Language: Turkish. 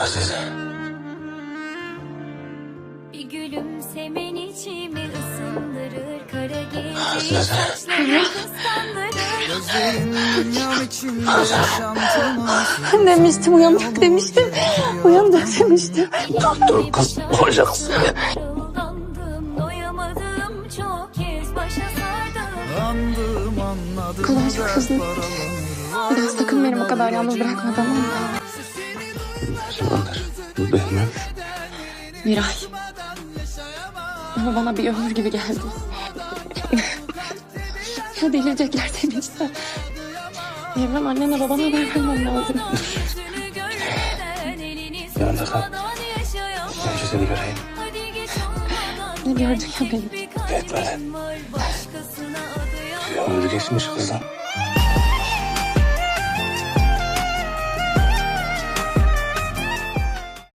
Azize. Bir gülümsemen içimi ısındırır Kara gece içinde yaşantıma Demiştim uyanmak demiştim. Uyandık demiştim. Dur kız olacaksın. Kolay çok hızlı. Bir daha sakın beni bu kadar yalnız bırakma tamam mı? Ne zamandır buradayım ben. Miray. Ama bana bir ömür gibi geldi. ya delirecekler demişler. Evren annene babana haber vermem lazım. Yanında kal. Önce seni göreyim. Ne gördün ya beni? bir Başkasına adayamam Ömür geçmiş kızım.